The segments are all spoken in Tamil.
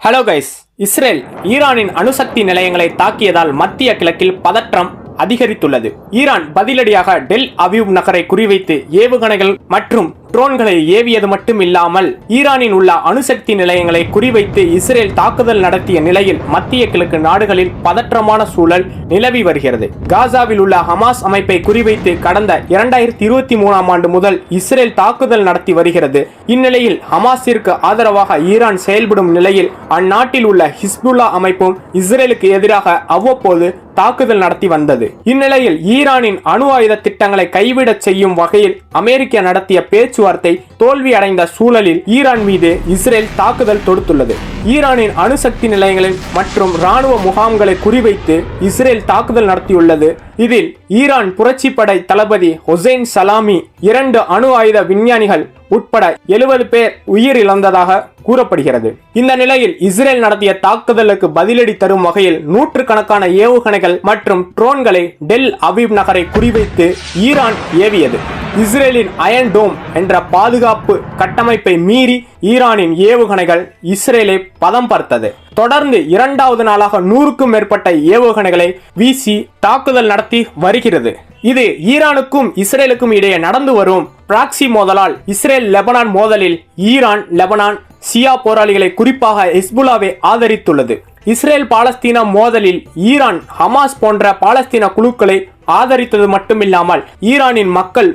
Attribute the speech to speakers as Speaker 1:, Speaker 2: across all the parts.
Speaker 1: ஹலோ கைஸ் இஸ்ரேல் ஈரானின் அணுசக்தி நிலையங்களை தாக்கியதால் மத்திய கிழக்கில் பதற்றம் அதிகரித்துள்ளது. ஈரான் பதிலடியாக டெல் அவிவ் நகரை குறிவைத்து ஏவுகணைகள் மற்றும் ட்ரோன்களை ஏவியது மட்டும் இல்லாமல் ஈரானின் உள்ள அணுசக்தி நிலையங்களை குறிவைத்து இஸ்ரேல் தாக்குதல் நடத்திய நிலையில் மத்திய கிழக்கு நாடுகளில் பதற்றமான சூழல் நிலவி வருகிறது. காசாவில் உள்ள ஹமாஸ் அமைப்பை குறிவைத்து கடந்த இரண்டாயிரத்தி இருபத்தி மூணாம் ஆண்டு முதல் இஸ்ரேல் தாக்குதல் நடத்தி வருகிறது. இந்நிலையில் ஹமாஸிற்கு ஆதரவாக ஈரான் செயல்படும் நிலையில் அந்நாட்டில் உள்ள ஹிஸ்புல்லா அமைப்பும் இஸ்ரேலுக்கு எதிராக அவ்வப்போது தாக்குதல் நடத்தி வந்தது. இந்நிலையில் ஈரானின் அணு ஆயுத திட்டங்களை கைவிடச் செய்யும் வகையில் அமெரிக்கா நடத்திய பேச்சு பேச்சுவார்த்தை தோல்வி அடைந்த சூழலில் ஈரான் மீது இஸ்ரேல் தாக்குதல் தொடுத்துள்ளது. ஈரானின் அணுசக்தி நிலையங்களில் மற்றும் ராணுவ முகாம்களை குறிவைத்து இஸ்ரேல் தாக்குதல் நடத்தியுள்ளது. இதில் ஈரான் புரட்சிப்படை தளபதி ஹொசைன் சலாமி இரண்டு அணு ஆயுத விஞ்ஞானிகள் உட்பட எழுபது பேர் உயிரிழந்ததாக கூறப்படுகிறது. இந்த நிலையில் இஸ்ரேல் நடத்திய தாக்குதலுக்கு பதிலடி தரும் வகையில் நூற்றுக்கணக்கான ஏவுகணைகள் மற்றும் ட்ரோன்களை டெல் அவிவ் நகரை குறிவைத்து ஈரான் ஏவியது. இஸ்ரேலின் அயன் டோம் என்ற பாதுகாப்பு பாதுகாப்பு கட்டமைப்பை மீறி ஈரானின் ஏவுகணைகள் இஸ்ரேலை பதம் பார்த்தது தொடர்ந்து இரண்டாவது நாளாக நூறுக்கும் மேற்பட்ட ஏவுகணைகளை வீசி தாக்குதல் நடத்தி வருகிறது. இது ஈரானுக்கும் இஸ்ரேலுக்கும் இடையே நடந்து வரும் பிராக்சி மோதலால் இஸ்ரேல் லெபனான் மோதலில் ஈரான் லெபனான் சியா போராளிகளை குறிப்பாக ஹிஸ்புல்லாவை ஆதரித்துள்ளது. இஸ்ரேல் பாலஸ்தீன மோதலில் ஈரான் ஹமாஸ் போன்ற பாலஸ்தீன குழுக்களை ஆதரித்தது மட்டுமில்லாமல் ஈரானின் மக்கள்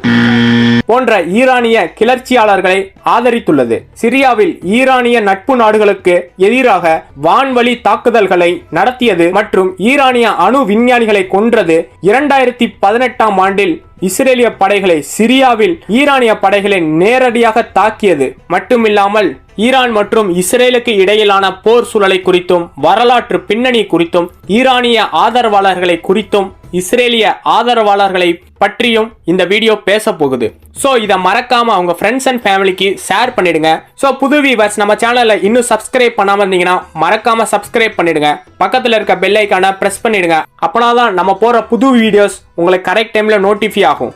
Speaker 1: போன்ற ஈரானிய கிளர்ச்சியாளர்களை ஆதரித்துள்ளது. சிரியாவில் ஈரானிய நட்பு நாடுகளுக்கு எதிராக வான்வழி தாக்குதல்களை நடத்தியது மற்றும் ஈரானிய அணு விஞ்ஞானிகளை கொன்றது இரண்டாயிரத்தி பதினெட்டாம் ஆண்டில் இஸ்ரேலிய படைகளை சிரியாவில் ஈரானிய படைகளை நேரடியாக தாக்கியது. மட்டுமில்லாமல் ஈரான் மற்றும் இஸ்ரேலுக்கு இடையிலான போர் சூழலை குறித்தும் வரலாற்று பின்னணி குறித்தும் ஈரானிய ஆதரவாளர்களை குறித்தும் இஸ்ரேலிய ஆதரவாளர்களை பற்றியும் இந்த வீடியோ பேச போகுது ஸோ இதை மறக்காம அவங்க ஃப்ரெண்ட்ஸ் அண்ட் ஃபேமிலிக்கு ஷேர் பண்ணிடுங்க. ஸோ புது வீவர்ஸ் நம்ம சேனலில் இன்னும் சப்ஸ்கிரைப் பண்ணாமல் இருந்தீங்கன்னா மறக்காம சப்ஸ்கிரைப் பண்ணிடுங்க. பக்கத்தில் இருக்க பெல் ஐக்கான ப்ரெஸ் பண்ணிடுங்க. அப்போனா தான் நம்ம போகிற புது வீடியோஸ் உங்களுக்கு கரெக்ட் டைமில் நோட்டிஃபை ஆகும்.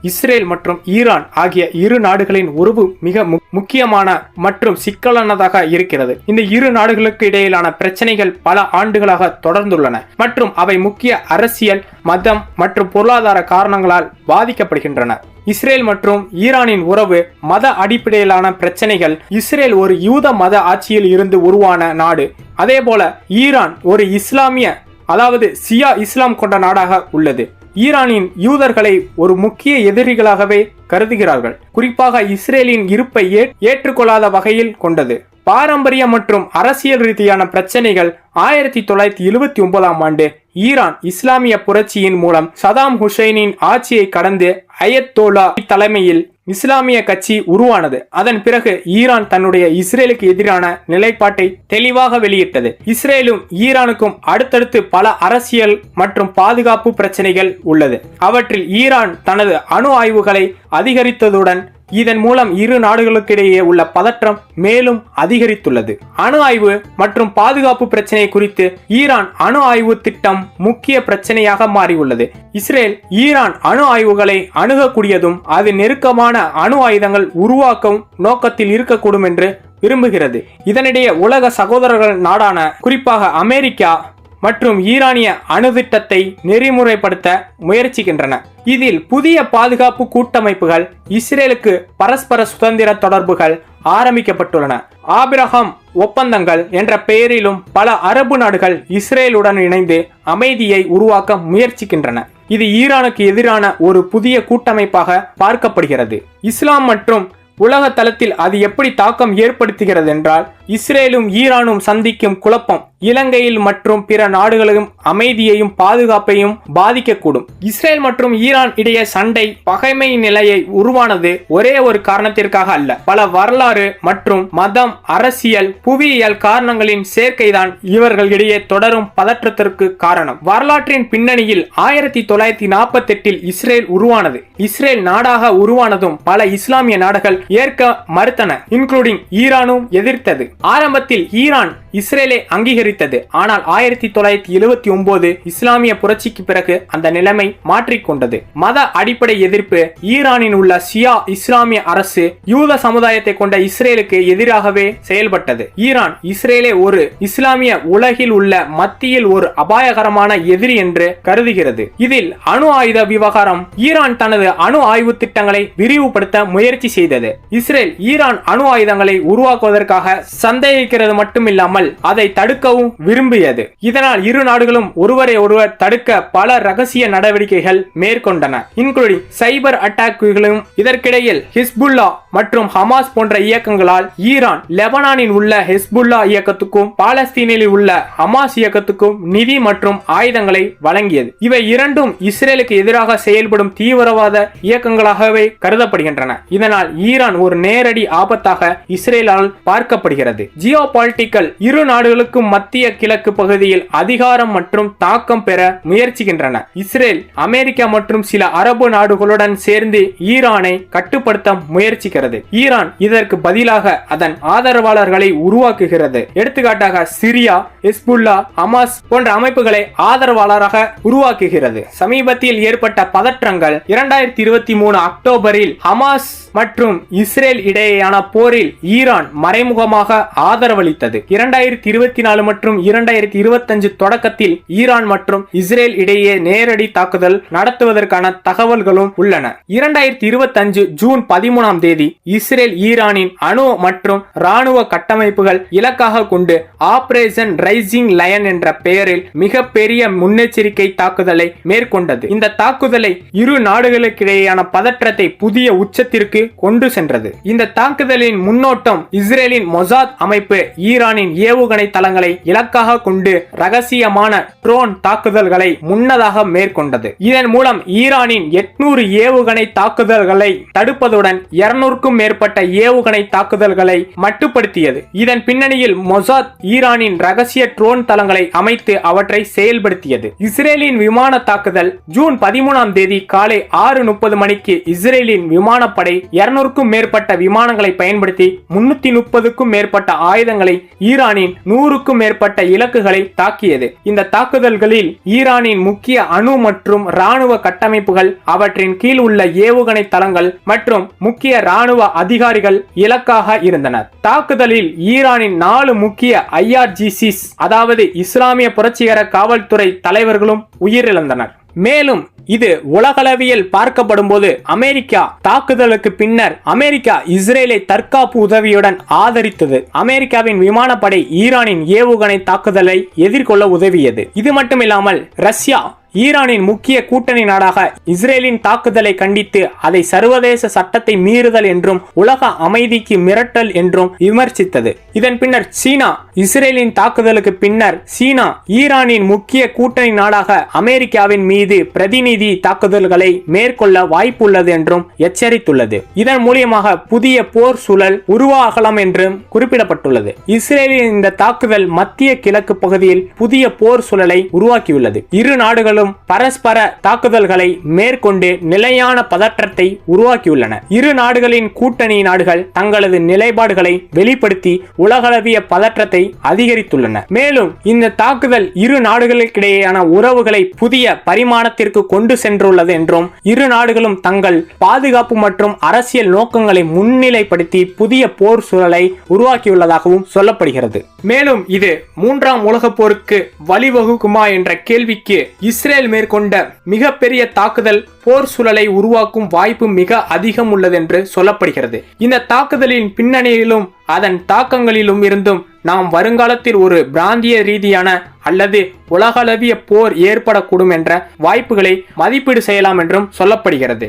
Speaker 1: இஸ்ரேல் மற்றும் ஈரான் ஆகிய இரு நாடுகளின் உறவு மிக மு- முக்கியமான மற்றும் சிக்கலானதாக இருக்கிறது. இந்த இரு நாடுகளுக்கு இடையிலான பிரச்சனைகள் பல ஆண்டுகளாக தொடர்ந்துள்ளன மற்றும் அவை முக்கிய அரசியல் மதம் மற்றும் பொருளாதார காரணங்களால் பாதிக்கப்படுகின்றன. இஸ்ரேல் மற்றும் ஈரானின் உறவு மத அடிப்படையிலான பிரச்சனைகள் இஸ்ரேல் ஒரு யூத மத ஆட்சியில் இருந்து உருவான நாடு. அதேபோல ஈரான் ஒரு இஸ்லாமிய அதாவது சியா இஸ்லாம் கொண்ட நாடாக உள்ளது. ஈரானின் யூதர்களை ஒரு முக்கிய எதிரிகளாகவே கருதுகிறார்கள். குறிப்பாக இஸ்ரேலின் இருப்பை ஏற்றுக்கொள்ளாத வகையில் கொண்டது. பாரம்பரிய மற்றும் அரசியல் ரீதியான பிரச்சனைகள் ஆயிரத்தி தொள்ளாயிரத்தி எழுபத்தி ஒன்பதாம் ஆண்டு ஈரான் இஸ்லாமிய புரட்சியின் மூலம் சதாம் ஹுசைனின் ஆட்சியை கடந்து அயத்தோலா தலைமையில் இஸ்லாமிய கட்சி உருவானது. அதன் பிறகு ஈரான் தன்னுடைய இஸ்ரேலுக்கு எதிரான நிலைப்பாட்டை தெளிவாக வெளியிட்டது. இஸ்ரேலும் ஈரானுக்கும் அடுத்தடுத்து பல அரசியல் மற்றும் பாதுகாப்பு பிரச்சனைகள் உள்ளது. அவற்றில் ஈரான் தனது அணு ஆய்வுகளை அதிகரித்ததுடன் இதன் மூலம் இரு நாடுகளுக்கிடையே உள்ள பதற்றம் மேலும் அதிகரித்துள்ளது. அணு ஆய்வு மற்றும் பாதுகாப்பு பிரச்சனை குறித்து ஈரான் அணு ஆய்வு திட்டம் முக்கிய பிரச்சனையாக மாறியுள்ளது. இஸ்ரேல் ஈரான் அணு ஆய்வுகளை அணுகக்கூடியதும் அது நெருக்கமான அணு ஆயுதங்கள் உருவாக்கும் நோக்கத்தில் இருக்கக்கூடும் என்று விரும்புகிறது. இதனிடையே உலக சகோதரர்கள் நாடான குறிப்பாக அமெரிக்கா மற்றும் ஈரானிய அணு திட்டத்தை நெறிமுறைப்படுத்த முயற்சிக்கின்றன. இதில் புதிய பாதுகாப்பு கூட்டமைப்புகள் இஸ்ரேலுக்கு பரஸ்பர சுதந்திர தொடர்புகள் ஆரம்பிக்கப்பட்டுள்ளன. ஆபிரகாம் ஒப்பந்தங்கள் என்ற பெயரிலும் பல அரபு நாடுகள் இஸ்ரேலுடன் இணைந்து அமைதியை உருவாக்க முயற்சிக்கின்றன. இது ஈரானுக்கு எதிரான ஒரு புதிய கூட்டமைப்பாக பார்க்கப்படுகிறது. இஸ்லாம் மற்றும் உலக தளத்தில் அது எப்படி தாக்கம் ஏற்படுத்துகிறது என்றால் இஸ்ரேலும் ஈரானும் சந்திக்கும் குழப்பம் இலங்கையில் மற்றும் பிற நாடுகளையும் அமைதியையும் பாதுகாப்பையும் பாதிக்கக்கூடும். இஸ்ரேல் மற்றும் ஈரான் இடையே சண்டை பகைமை நிலையை உருவானது ஒரே ஒரு காரணத்திற்காக அல்ல. பல வரலாறு மற்றும் மதம் அரசியல் புவியியல் காரணங்களின் சேர்க்கைதான் இவர்கள் இடையே தொடரும் பதற்றத்திற்கு காரணம். வரலாற்றின் பின்னணியில் ஆயிரத்தி தொள்ளாயிரத்தி நாற்பத்தி எட்டில் இஸ்ரேல் உருவானது. இஸ்ரேல் நாடாக உருவானதும் பல இஸ்லாமிய நாடுகள் ஏற்க மறுத்தன இன்க்ளூடிங் ஈரானும் எதிர்த்தது. ஆரம்பத்தில் ஈரான் இஸ்ரேலை அங்கீகரித்தது. ஆனால் ஆயிரத்தி தொள்ளாயிரத்தி எழுபத்தி ஒன்பது இஸ்லாமிய புரட்சிக்கு பிறகு அந்த நிலைமை மாற்றிக்கொண்டது மத அடிப்படை எதிர்ப்பு ஈரானில் உள்ள ஷியா இஸ்லாமிய அரசு யூத சமுதாயத்தை கொண்ட இஸ்ரேலுக்கு எதிராகவே செயல்பட்டது. ஈரான் இஸ்ரேலை ஒரு இஸ்லாமிய உலகில் உள்ள மத்தியில் ஒரு அபாயகரமான எதிரி என்று கருதுகிறது. இதில் அணு ஆயுத விவகாரம் ஈரான் தனது அணு ஆய்வு திட்டங்களை விரிவுபடுத்த முயற்சி செய்தது. இஸ்ரேல் ஈரான் அணு ஆயுதங்களை உருவாக்குவதற்காக சந்தேகிக்கிறது மட்டுமில்லாமல் அதை தடுக்கவும் விரும்பியது. இதனால் இரு நாடுகளும் ஒருவரை ஒருவர் தடுக்க பல ரகசிய நடவடிக்கைகள் மேற்கொண்டன. இன்க்ளூடிங் சைபர் அட்டாக்குகளும் இதற்கிடையில் ஹிஸ்புல்லா மற்றும் ஹமாஸ் போன்ற இயக்கங்களால் ஈரான் லெபனானில் உள்ள ஹிஸ்புல்லா இயக்கத்துக்கும் பாலஸ்தீனில் உள்ள ஹமாஸ் இயக்கத்துக்கும் நிதி மற்றும் ஆயுதங்களை வழங்கியது. இவை இரண்டும் இஸ்ரேலுக்கு எதிராக செயல்படும் தீவிரவாத இயக்கங்களாகவே கருதப்படுகின்றன. இதனால் ஈரான் ஒரு நேரடி ஆபத்தாக இஸ்ரேலால் பார்க்கப்படுகிறது. ஜியோ பாலிட்டிக்கல் இரு நாடுகளுக்கும் மத்திய கிழக்கு பகுதியில் அதிகாரம் மற்றும் தாக்கம் பெற முயற்சிக்கின்றன. இஸ்ரேல் அமெரிக்கா மற்றும் சில அரபு நாடுகளுடன் சேர்ந்து ஈரானை கட்டுப்படுத்த முயற்சிக்கிறது. ஈரான் இதற்கு பதிலாக அதன் ஆதரவாளர்களை உருவாக்குகிறது. எடுத்துக்காட்டாக சிரியா ஹிஸ்புல்லா ஹமாஸ் போன்ற அமைப்புகளை ஆதரவாளராக உருவாக்குகிறது. சமீபத்தில் ஏற்பட்ட பதற்றங்கள் இரண்டாயிரத்தி இருபத்தி மூணு அக்டோபரில் ஹமாஸ் மற்றும் இஸ்ரேல் இடையேயான போரில் ஈரான் மறைமுகமாக ஆதரவளித்தது. இரண்டாயிரத்தி இருபத்தி நாலு மற்றும் இரண்டாயிரத்தி இருபத்தஞ்சு தொடக்கத்தில் ஈரான் மற்றும் இஸ்ரேல் இடையே நேரடி தாக்குதல் நடத்துவதற்கான தகவல்களும் உள்ளன. இரண்டாயிரத்தி இருபத்தஞ்சு ஜூன் பதிமூணாம் தேதி இஸ்ரேல் ஈரானின் அணு மற்றும் ராணுவ கட்டமைப்புகள் இலக்காக கொண்டு ஆபரேஷன் ரைசிங் லயன் என்ற பெயரில் மிகப்பெரிய முன்னெச்சரிக்கை தாக்குதலை மேற்கொண்டது. இந்த தாக்குதலை இரு நாடுகளுக்கிடையேயான பதற்றத்தை புதிய உச்சத்திற்கு கொண்டு சென்றது. இந்த தாக்குதலின் முன்னோட்டம் இஸ்ரேலின் மொசாத் அமைப்பு ஈரானின் ஏவுகணை தளங்களை இலக்காக கொண்டு ரகசியமான ட்ரோன் தாக்குதல்களை முன்னதாக மேற்கொண்டது. இதன் மூலம் ஈரானின் எட்நூறு ஏவுகணை தாக்குதல்களை தடுப்பதுடன் இருநூறுக்கும் மேற்பட்ட ஏவுகணை தாக்குதல்களை மட்டுப்படுத்தியது. இதன் பின்னணியில் மொசாத் ஈரானின் ரகசிய ட்ரோன் தளங்களை அமைத்து அவற்றை செயல்படுத்தியது. இஸ்ரேலின் விமான தாக்குதல் ஜூன் பதிமூணாம் தேதி காலை ஆறு முப்பது மணிக்கு இஸ்ரேலின் விமானப்படை இருநூறுக்கும் மேற்பட்ட விமானங்களை பயன்படுத்தி முன்னூத்தி முப்பதுக்கும் மேற்பட்ட ஆயுதங்களை ஈரானின் நூறுக்கும் மேற்பட்ட இலக்குகளை தாக்கியது. இந்த தாக்குதல்களில் ஈரானின் முக்கிய அணு மற்றும் ராணுவ கட்டமைப்புகள் அவற்றின் கீழ் உள்ள ஏவுகணை தளங்கள் மற்றும் முக்கிய ராணுவ அதிகாரிகள் இலக்காக இருந்தனர் தாக்குதலில் ஈரானின் நாலு முக்கிய ஐஆர்ஜிசிஸ் அதாவது இஸ்லாமிய புரட்சிகர காவல்துறை தலைவர்களும் உயிரிழந்தனர். மேலும் இது உலகளவியல் பார்க்கப்படும் போது அமெரிக்கா தாக்குதலுக்கு பின்னர் அமெரிக்கா இஸ்ரேலை தற்காப்பு உதவியுடன் ஆதரித்தது. அமெரிக்காவின் விமானப்படை ஈரானின் ஏவுகணை தாக்குதலை எதிர்கொள்ள உதவியது. இது மட்டுமில்லாமல் ரஷ்யா ஈரானின் முக்கிய கூட்டணி நாடாக இஸ்ரேலின் தாக்குதலை கண்டித்து அதை சர்வதேச சட்டத்தை மீறுதல் என்றும் உலக அமைதிக்கு மிரட்டல் என்றும் விமர்சித்தது. இதன் பின்னர் சீனா இஸ்ரேலின் தாக்குதலுக்கு பின்னர் சீனா ஈரானின் முக்கிய கூட்டணி நாடாக அமெரிக்காவின் மீது பிரதிநிதி தாக்குதல்களை மேற்கொள்ள வாய்ப்புள்ளது என்றும் எச்சரித்துள்ளது. இதன் மூலியமாக புதிய போர் சூழல் உருவாகலாம் என்றும் குறிப்பிடப்பட்டுள்ளது. இஸ்ரேலின் இந்த தாக்குதல் மத்திய கிழக்கு பகுதியில் புதிய போர் சூழலை உருவாக்கியுள்ளது. இரு நாடுகளும் பரஸ்பர தாக்குதல்களை மேற்கொண்டு நிலையான பதற்றத்தை உருவாக்கியுள்ளன. இரு நாடுகளின் கூட்டணி நாடுகள் தங்களது நிலைப்பாடுகளை வெளிப்படுத்தி உலகளவிய பதற்றத்தை அதிகரித்துள்ளன. மேலும் இந்த தாக்குதல் இரு நாடுகளுக்கிடையேயான உறவுகளை புதிய பரிமாணத்திற்கு கொண்டு சென்றுள்ளது என்றும் இரு நாடுகளும் தங்கள் பாதுகாப்பு மற்றும் அரசியல் நோக்கங்களை முன்னிலைப்படுத்தி புதிய போர் சூழலை உருவாக்கியுள்ளதாகவும் சொல்லப்படுகிறது. மேலும் இது மூன்றாம் உலகப் போருக்கு வழிவகுக்குமா என்ற கேள்விக்கு இஸ்ரேல் இஸ்ரேல் மேற்கொண்ட மிகப்பெரிய தாக்குதல் போர் சூழலை உருவாக்கும் வாய்ப்பு மிக அதிகம் உள்ளது என்று சொல்லப்படுகிறது. இந்த தாக்குதலின் பின்னணியிலும் அதன் தாக்கங்களிலும் இருந்தும் நாம் வருங்காலத்தில் ஒரு பிராந்திய ரீதியான அல்லது உலகளவிய போர் ஏற்படக்கூடும் என்ற வாய்ப்புகளை மதிப்பீடு செய்யலாம் என்றும் சொல்லப்படுகிறது.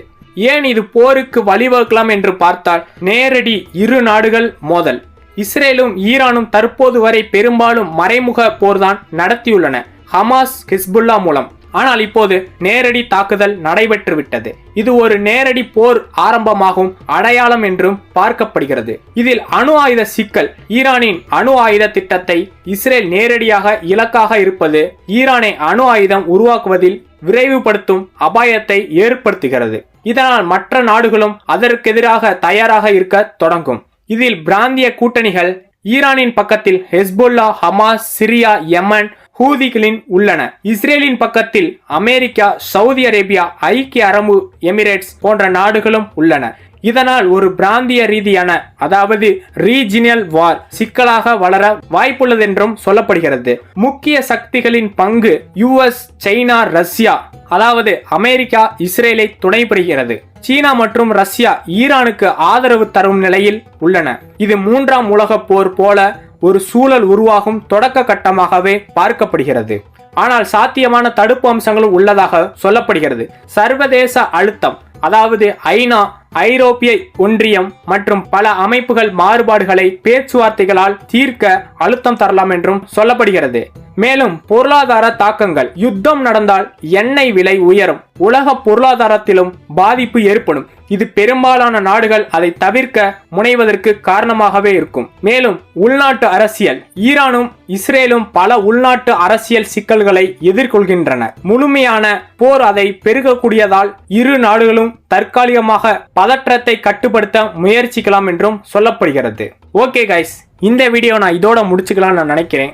Speaker 1: ஏன் இது போருக்கு வழிவகுக்கலாம் என்று பார்த்தால் நேரடி இரு நாடுகள் மோதல். இஸ்ரேலும் ஈரானும் தற்போது வரை பெரும்பாலும் மறைமுக போர்தான் நடத்தியுள்ளன. ஹமாஸ் ஹிஸ்புல்லா மூலம். ஆனால் இப்போது நேரடி தாக்குதல் நடைபெற்றுவிட்டது. இது ஒரு நேரடி போர் ஆரம்பமாகும் அடையாளம் என்றும் பார்க்கப்படுகிறது. இதில் அணு ஆயுத சிக்கல் ஈரானின் அணு ஆயுத திட்டத்தை இஸ்ரேல் நேரடியாக இலக்காக இருப்பது ஈரானை அணு ஆயுதம் உருவாக்குவதில் விரைவுபடுத்தும் அபாயத்தை ஏற்படுத்துகிறது. இதனால் மற்ற நாடுகளும் அதற்கெதிராக தயாராக இருக்க தொடங்கும். இதில் பிராந்திய கூட்டணிகள் ஈரானின் பக்கத்தில் ஹெஸ்போல்லா ஹமாஸ் சிரியா யமன் ஹூதிகளின் உள்ளன. இஸ்ரேலின் பக்கத்தில் அமெரிக்கா சவுதி அரேபியா ஐக்கிய அரபு எமிரேட்ஸ் போன்ற நாடுகளும் உள்ளன. இதனால் ஒரு பிராந்திய ரீதியான அதாவது ரீஜினல் வார் சிக்கலாக வளர வாய்ப்புள்ளதென்றும் சொல்லப்படுகிறது. முக்கிய சக்திகளின் பங்கு யுஎஸ் சைனா ரஷ்யா அதாவது அமெரிக்கா இஸ்ரேலை துணை புரிகிறது சீனா மற்றும் ரஷ்யா ஈரானுக்கு ஆதரவு தரும் நிலையில் உள்ளன. இது மூன்றாம் உலகப் போர் போல ஒரு சூழல் உருவாகும் தொடக்க கட்டமாகவே பார்க்கப்படுகிறது. ஆனால் சாத்தியமான தடுப்பு அம்சங்களும் உள்ளதாக சொல்லப்படுகிறது. சர்வதேச அழுத்தம் அதாவது ஐநா ஐரோப்பிய ஒன்றியம் மற்றும் பல அமைப்புகள் மாறுபாடுகளை பேச்சுவார்த்தைகளால் தீர்க்க அழுத்தம் தரலாம் என்றும் சொல்லப்படுகிறது. மேலும் பொருளாதார தாக்கங்கள். யுத்தம் நடந்தால் எண்ணெய் விலை உயரும். உலக பொருளாதாரத்திலும் பாதிப்பு ஏற்படும். இது பெரும்பாலான நாடுகள் அதை தவிர்க்க முனைவதற்கு காரணமாகவே இருக்கும். மேலும் உள்நாட்டு அரசியல். ஈரானும் இஸ்ரேலும் பல உள்நாட்டு அரசியல் சிக்கல்களை எதிர்கொள்கின்றன. முழுமையான போர் அதை பெருகக்கூடியதால் இரு நாடுகளும் தற்காலிகமாக பதற்றத்தை கட்டுப்படுத்த முயற்சிக்கலாம் என்றும் சொல்லப்படுகிறது. ஓகே கைஸ் இந்த வீடியோ நான் இதோட முடிச்சுக்கலாம்னு நான் நினைக்கிறேன்.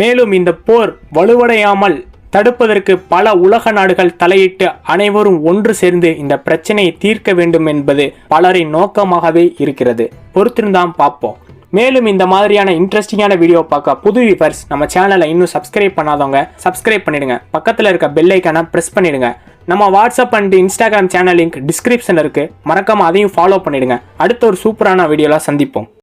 Speaker 1: மேலும் இந்த போர் வலுவடையாமல் தடுப்பதற்கு பல உலக நாடுகள் தலையிட்டு அனைவரும் ஒன்று சேர்ந்து இந்த பிரச்சனையை தீர்க்க வேண்டும் என்பது பலரின் நோக்கமாகவே இருக்கிறது. பொறுத்திருந்தான் பார்ப்போம். மேலும் இந்த மாதிரியான இன்ட்ரெஸ்டிங்கான வீடியோ பார்க்க புது வியூவர்ஸ் நம்ம சேனலை இன்னும் சப்ஸ்கிரைப் பண்ணாதவங்க சப்ஸ்கிரைப் பண்ணிடுங்க. பக்கத்தில் இருக்க பெல் ப்ரெஸ் பண்ணிடுங்க. நம்ம WhatsApp and Instagram channel link டிஸ்கிரிப்ஷனில் இருக்குது மறக்காமல் அதையும் ஃபாலோ பண்ணிடுங்க. அடுத்த ஒரு சூப்பரான வீடியோலாம் சந்திப்போம்.